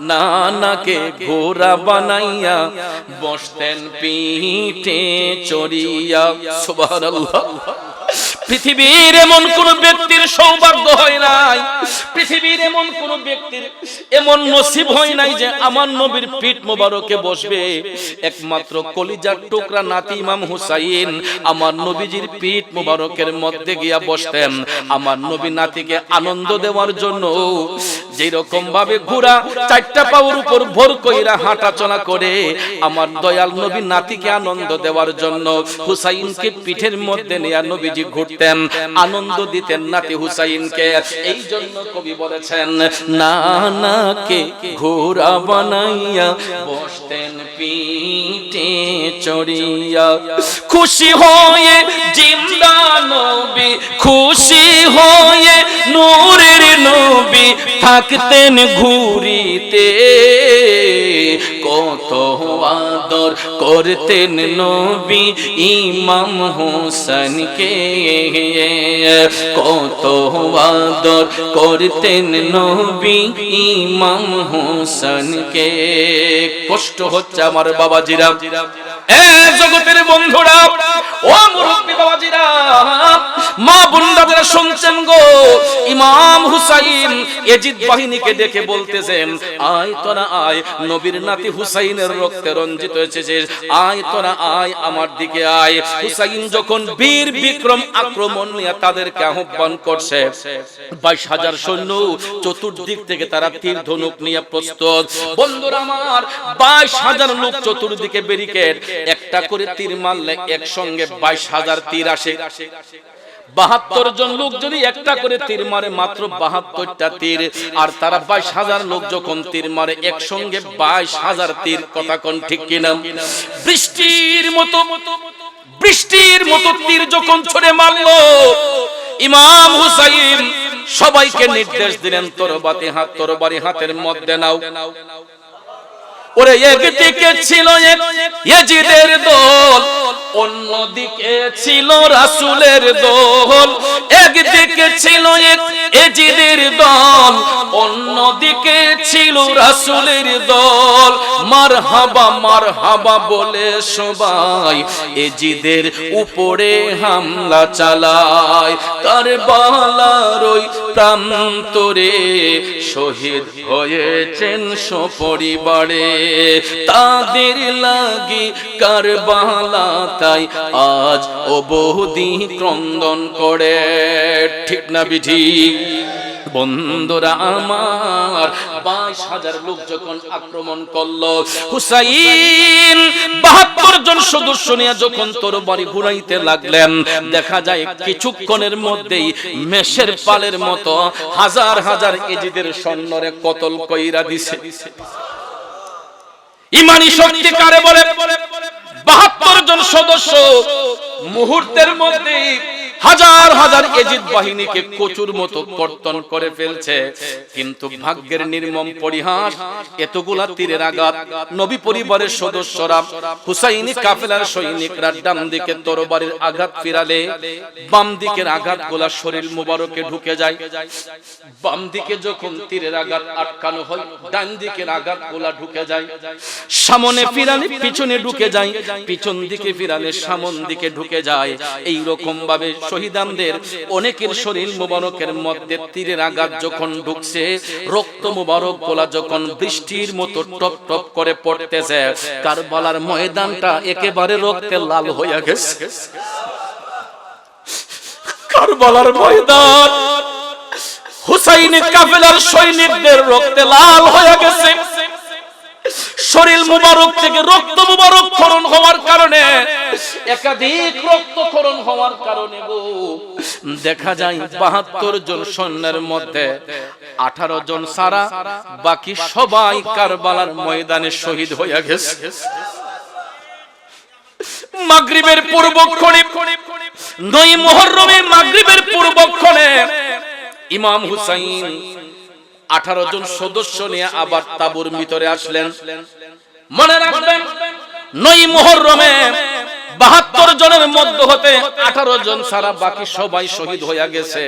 নানাকে ঘোরা বানাইয়া বসতেন পিঠে চড়িয়া। সুবহানাল্লাহ। পৃথিবীর এমন কোন ব্যক্তির সৌভাগ্য হয় নাই। পৃথিবীর এমন কোন ব্যক্তির এমন নসিব হয় নাই যে আমার নবীর পিঠ মোবারকে বসবে। একমাত্র কলিজার টুকরা নাতি ইমাম হুসাইন আমার নবীজির পিঠ মোবারকের মধ্যে গিয়া বসতেন। আমার নবী নাতিকে আনন্দ দেওয়ার জন্য যেই রকম ভাবে ঘোড়া চারটা পাউর উপর ভোর কইরা হাঁটা চলা করে, আমার দয়াল নবী নাতিকে আনন্দ দেওয়ার জন্য হুসাইনকে পিঠের মধ্যে নিয়ে নবীজি ঘুরতেন, আনন্দ দিতেন নাতি হুসাইনকে। এই জন্য কবি বলেছেন নানাকে ঘোড়া বানাইয়া বসতেন পিঠে চড়িয়া, খুশি হয়ে জিন্দা নবী, খুশি হয়ে নূরের থাকতেন ঘুরিতে। কত আদর করতেন নবী ইমাম হোসেনকে। কত আদর করতেন নবী ইমাম হোসেনকে। কষ্ট হচ্ছে আমার বাবাজিরা। জগতের বন্ধুরা, ও মুরব্বী বাবাজিরা, মা শুনছেন গো, ইমাম হুসাইন এজিদ বাহিনীকে বলতেছেন, আয় তোরা আয়, নবীর নাতি হুসাইনের রক্তে রঞ্জিত হয়েছে, আয় তোরা আয়, আমার দিকে আয়। হুসাইন যখন বীর বিক্রম আক্রমণ নিয়ে তাদেরকে আহ্বান করছে, বাইশ হাজার সৈন্য চতুর্দিক থেকে তারা তীর ধনুক নিয়ে প্রস্তুত। বন্ধুরা আমার, বাইশ হাজার লোক চতুর্দিকে ব্যারিকেড একটা করে তীর মারলে একসঙ্গে বাইশ হাজার তীর আসে। বাহাত্তর জন লোক যদি একটা করে তীর মারে মাত্র বাহাত্তরটা তীর আর তারা বাইশ হাজার লোক যখন তীর মারে একসঙ্গে বাইশ হাজার তীর কথা কোন ঠিক কিনা বৃষ্টির মতো বৃষ্টির মতো তীর যখন ছড়ে মারলো ইমাম হুসাইন সবাইকে নির্দেশ দিলেন তরবাতি হাত তরবারি হাতের মধ্যে নাও। ওরে একদিকে ছিল ইয়াজিদের দল অন্যদিকে ছিল রাসুলের দল। একদিকে ছিল এজিদের দল অন্যদিকে ছিল রাসূলের দল। মারহাবা মারহাবা বলে সবাই এজিদের উপরে হামলা চালায়। কারবালার ওই প্রান্তরে শহীদ হয়েছেন সপরিবারে। তাদের লাগি কারবালা তাই আজ বহুদি ক্রন্দন করে। ঠিক না বিধি? বন্ধুরা আমার বাইশ হাজার লোক যখন আক্রমণ করল, হুসাইন বাহাত্তর জন সদস্য নিয়ে যখন তোর বাড়ি ঘুরাইতে লাগলেন, দেখা যায় কিছুক্ষণের মধ্যেই মেষের পালের মতো হাজার হাজার এজিদের সৈন্যরে কতল কইরা দিছে। ইমানি শক্তি কারে বলে? বাহাত্তর জন সদস্য মুহূর্তের মধ্যে হাজার হাজার এজিদ বাহিনীকে কচুর মতো কর্তন করে ফেলছে। কিন্তু ভাগ্যের নির্মম পরিহাস, এতগুলা তীরের আঘাত, নবী পরিবারের সদস্যরা, হুসাইনি কাফেলার সৈনিকরা ডান দিকে তরবারির আঘাত ফিরালে, বাম দিকের আঘাত গোলা শরীর মুবারকে ঢুকে যায়। বাম দিকে যখন তীরের আঘাত আটকানো হয়, ডান দিকের আঘাত গোলা ঢুকে যায়। সামনে ফিরালে পিছনে ঢুকে যায়, পিছন দিকে ফিরালে সামন দিকে ঢুকে যায়। এই রকম ভাবে শহীদানদের অনেকের শরীর মুবারকের মধ্যে তীরের আঘাত যখন ঢুকছে, রক্ত মুবারক গোলা যখন বৃষ্টির মতো টপ টপ করে পড়তেছে, কারবালার ময়দানটা একেবারে রক্তে লাল হয়ে গেছে। কারবালার ময়দান হুসাইনি কাফেলার সৈনিকদের রক্তে লাল হয়ে গেছে। শরীর মুবারক থেকে রক্ত মুবারক খরণ হওয়ার কারণে, একাধিক রক্তক্ষরণ হওয়ার কারণে গো, দেখা যায় বাহাত্তর জন সৈন্যের মধ্যে আঠারো জন সারা, বাকি সবাই কারবালার ময়দানে শহীদ হইয়া গেছে। মাগরিবের পূর্বক্ষণে নই মোহররমে মাগরিবের পূর্বক্ষণে ইমাম হুসাইন আঠারো জন সদস্য নিয়ে আবার তাবুর ভিতরে আসলেন। মনে রাখবেন নই মোহরমে বাহাত্তর জনের মধ্য হতে আঠারো জন সারা বাকি সবাই শহীদ হইয়া গেছে।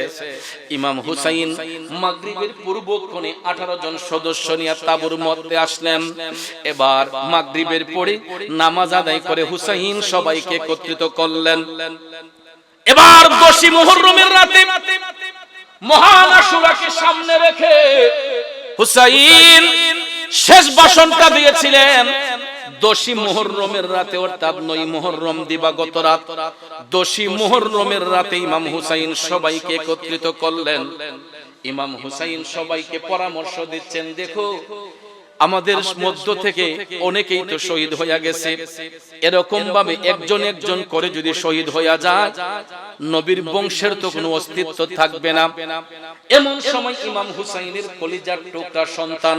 ইমাম হুসাইন মাগরিবের পূর্বক্ষণে আঠারো জন সদস্য নিয়ে তাবুর মধ্যে আসলেন। এবার মাগরিবের পরে নামাজ আদায় করে হুসাইন সবাইকে একত্রিত করলেন। এবার দশী মুহররমের রাতে মহান আশুরাকে সামনে রেখে হুসাইন শেষ বাসনটা দিয়েছিলেন, দোষী মোহররমের রাতে, অর্থাৎ নই মোহররম দিবাগত রাত, দোষী মোহররমের রাতে ইমাম হুসাইন সবাইকে একত্রিত করলেন। ইমাম হুসাইন সবাইকে পরামর্শ দিচ্ছেন, দেখো আমাদের মধ্য থেকে অনেকেই তো শহীদ হইয়া গেছে। এরকম ভাবে একজন একজন করে যদি শহীদ হইয়া যায় নবীর বংশের তো কোনো অস্তিত্ব থাকবে না। এমন সময় ইমাম হুসাইনের কলিজার টুকরা সন্তান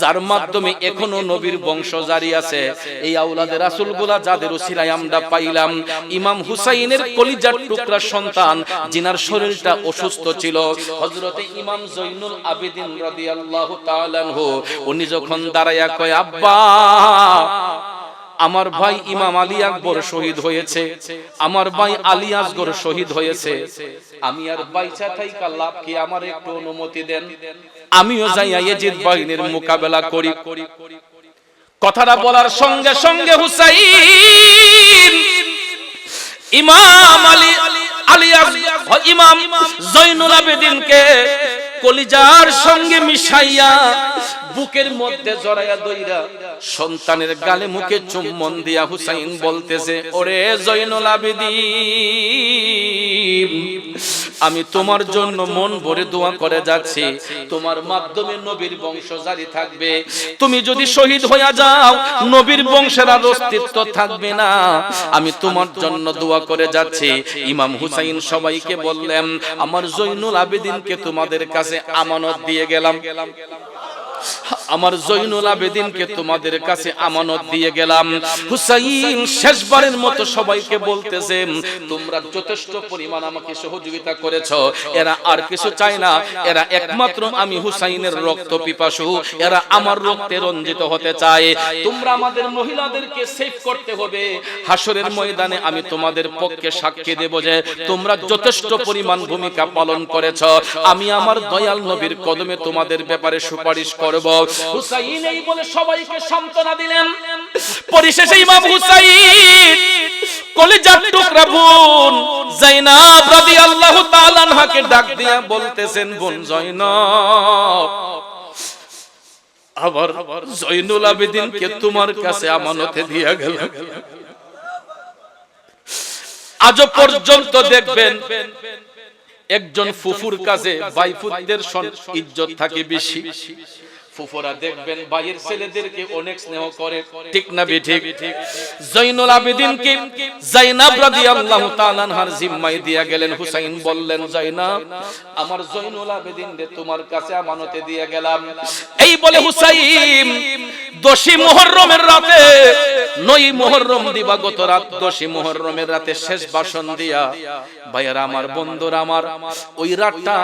যার মাধ্যমে এখনও নবীর বংশ জারি আছে। এই আউলাদের রাসূলগুলা যাদের উসিলায় আমরা পাইলাম ইমাম হুসাইনের কলিজার টুকরা সন্তান জিনার শরীরটা অসুস্থ ছিল হযরতে ইমাম জৈনুল আবেদিন রাদিয়াল্লাহু তাআলা উনি যখন দাঁড়াইয়া কয়, আব্বা, আমার ভাই ইমাম আলী আকবর শহীদ হয়েছে। আমার ভাই আলী আসগর শহীদ হয়েছে। আমি আর বাইচা থাইকা লাভ কি? আমার একটু অনুমতি দেন। আমিও যাই ইয়াজিদ বাহিনীর মোকাবেলা করি। কথাটা বলার সঙ্গে সঙ্গে হুসাইন, ইমাম আলী আলী ইমাম জৈনুল আবেদিনকে কলিজার সঙ্গে মিশাইয়া বুকের মধ্যে জড়াইয়া দইরা সন্তানের গালে মুখে চুম্বন দিয়া হুসাইন বলতেছে, ওরে জৈনুল আবেদিন আমি তোমার জন্য মন ভরে দোয়া করে যাচ্ছি। তোমার মাধ্যমে নবীর বংশ জারি থাকবে। তুমি যদি শহীদ হইয়া যাও নবীর বংশের আর অস্তিত্ব থাকবে না। আমি তোমার জন্য দোয়া করে যাচ্ছি। ইমাম হুসাইন সবাইকে বললেন আমার জৈনুল আবেদিনকে তোমাদের কাছে আমানত দিয়ে গেলাম। আমার জৈনুল আবেদিনকে তোমাদের কাছে আমানত দিয়ে গেলাম। হুসাইন শেষবারের মতো সবাইকে বলতেছে, তোমরা যথেষ্ট পরিমাণ আমাকে সহযোগিতা করেছ। এরা আর কিছু চায় না। এরা একমাত্র আমি হুসাইনের রক্ত পিপাসু। এরা আমার রক্তে রঞ্জিত হতে চায়। তোমরা আমাদের মহিলাদেরকে সেফ করতে হবে। হাসরের ময়দানে আমি তোমাদের পক্ষে সাক্ষী দেব যে, তোমরা যথেষ্ট পরিমাণ ভূমিকা পালন করেছ। আমি আমার দয়াল নবীর কদমে তোমাদের ব্যাপারে সুপারিশ করব। হুসাইন এই বলে সবাইকে সান্ত্বনা দিলেন। পরিশেষে ইমাম হুসাইন কলিজার টুকরা বোন জাইনাব রাদিয়াল্লাহু তাআলা আনহাকে ডাক দিয়া বলতেছেন বোন জয়নব আবার জৈনুল আবেদিনকে তোমার কাছে আমানতে দিয়া গেল আজও পর্যন্ত দেখবেন একজন ফুফুর কাছে বাইফুতদের সন- ইজ্জত থাকে বেশি। ফুফুরা দেখবেন ভাইয়ের ছেলেদেরকে অনেক স্নেহ করে। ঠিক না বেঠিক জৈনুল আবেদিনকে জাইনাব রাদিয়াল্লাহু তাআলা আনহার জিম্মায় দিয়া গেলেন। হুসাইন বললেন জাইনাব আমার জৈনুল আবেদিন রে, তোমার কাছে আমানতে দিয়ে গেলাম। এই বলে হুসাইন দশী মুহররমের রাতে নই মুহররম দিবাগত রাত দশী মুহররমের রাতে শেষ ভাষণ দিয়া। ভাইয়ারা আমার, বন্ধুরা আমার, ওই রাতটা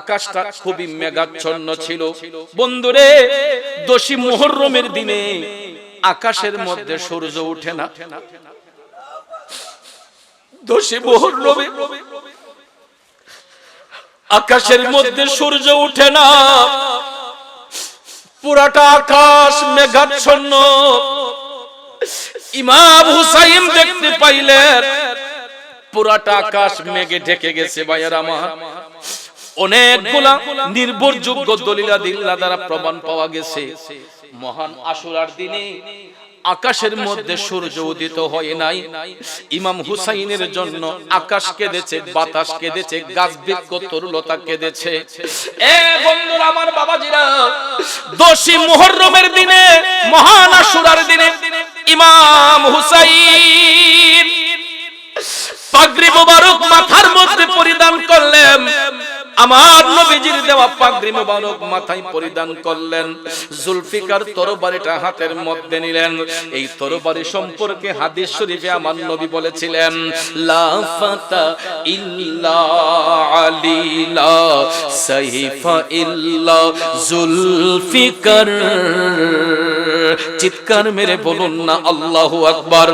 আকাশটা খুবই মেঘাচ্ছন্ন ছিল। বন্ধুরে দশী মুহররমের দিনে আকাশের মধ্যে সূর্য ওঠে না। দশী মুহররমে আকাশের মধ্যে সূর্য ওঠে না। পুরাটা আকাশ মেঘাচ্ছন্ন। ইমাম হুসাইন দেখতে পাইলেন, পুরাটা আকাশ মেঘে ঢেকে গেছে ভাইয়ার আমার। অনেকগুলা নির্ভরযোগ্য দলিলা দিল্লা দ্বারা প্রমাণ পাওয়া গেছে। মহান আশুরার দিনে আকাশের মধ্যে সূর্য উদিত হয় নাই। ইমাম হুসাইনের জন্য আকাশ কেঁদেছে, বাতাস কেঁদেছে, গাছ বৃক্ষ, তরুলতা কেঁদেছে। এ বন্ধুরা, আমার বাবাজিরা, দোষী মুহররমের দিনে, মহান আশুরার দিনে ইমাম হুসাইন পাগড়ি মোবারক মাথার মধ্যে পরিধান করলেন। আমার নবীজির দেওয়া পাগড়ি মোবারক মাথায় পরিধান করলেন। জুলফিকার তরবারিটা হাতের মধ্যে নিলেন। এই তরবারি সম্পর্কে হাদিস শরীফে আমার নবী বলেছিলেন, লা ফাতা ইল্লা আলী লা সাইফা ইল্লা জুলফিকার। চিৎকার মেরে বলুন না, আল্লাহু আকবার।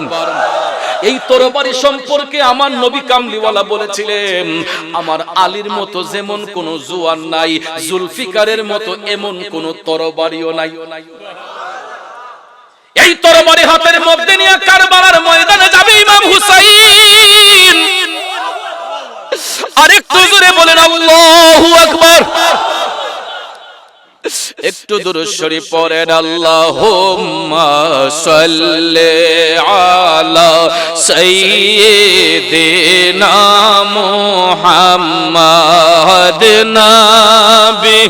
এই তরবারি সম্পর্কে আমার নবী কামলিওয়ালা বলেছিলেন, আমার আলীর মতো যেমন কোন জুয়ান নাই, জুলফিকারের মতো এমন কোন তরবারিও নাই। এই তরবারি হাতের মধ্যে নিয়ে কারবালার ময়দানে যাবে ইমাম হুসাইন। আরেকটু জোরে বলেন, আল্লাহু আকবার। একটু দূরস্বরী পড়েন আল্লাহুম্মা সাল্লি আলা সাইয়্যিদিনা মুহাম্মাদ নাবি।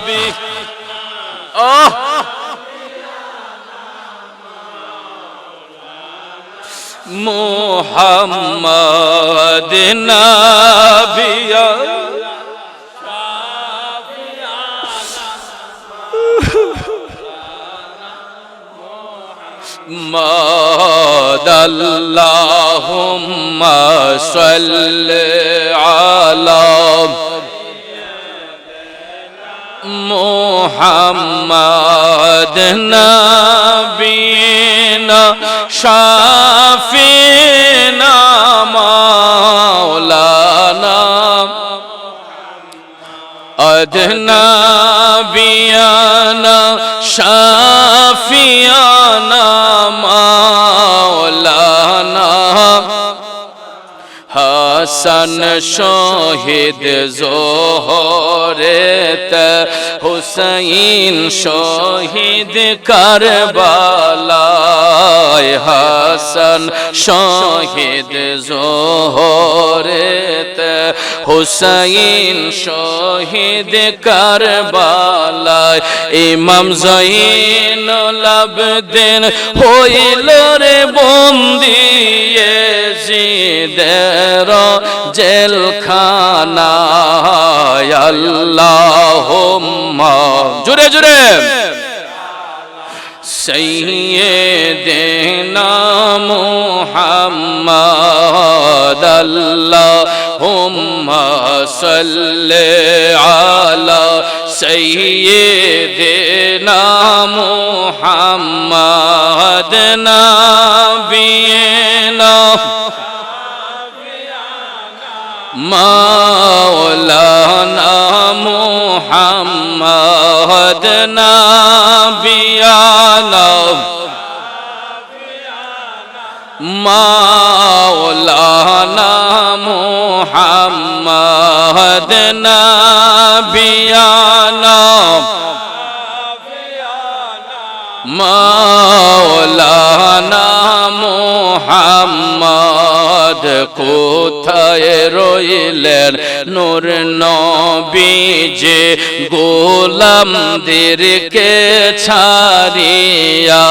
আহ! মোহাম্মদ নাবিয়া ماد اللهم صل على محمد. نبينا شافينا مولانا. أدنى بيانا شافيانا হাসান শহীদ জোহরেত, হুসাইন শহীদ কারবালায় হাসান শহীদ জোহরেত, হুসাইন শহীদ কারবালায় ইমাম জৈনুল আবদিন হইল রে বন্দি জুড়ে জুড়ে সৈয়দেনা মুহাম্মদ আল্লাহুম্মা সাল্লি আলা সৈয়দেনা মুহাম্মদ নবিয়েনা মাওলানা মুহাম্মদ شهدنا بيانا مولانا محمد نبيانا مولانا محمد মোহাম্মদ কোথায় রইলেন নূর নবীজে গোলাম গোলামদেরকে ছাড়িয়া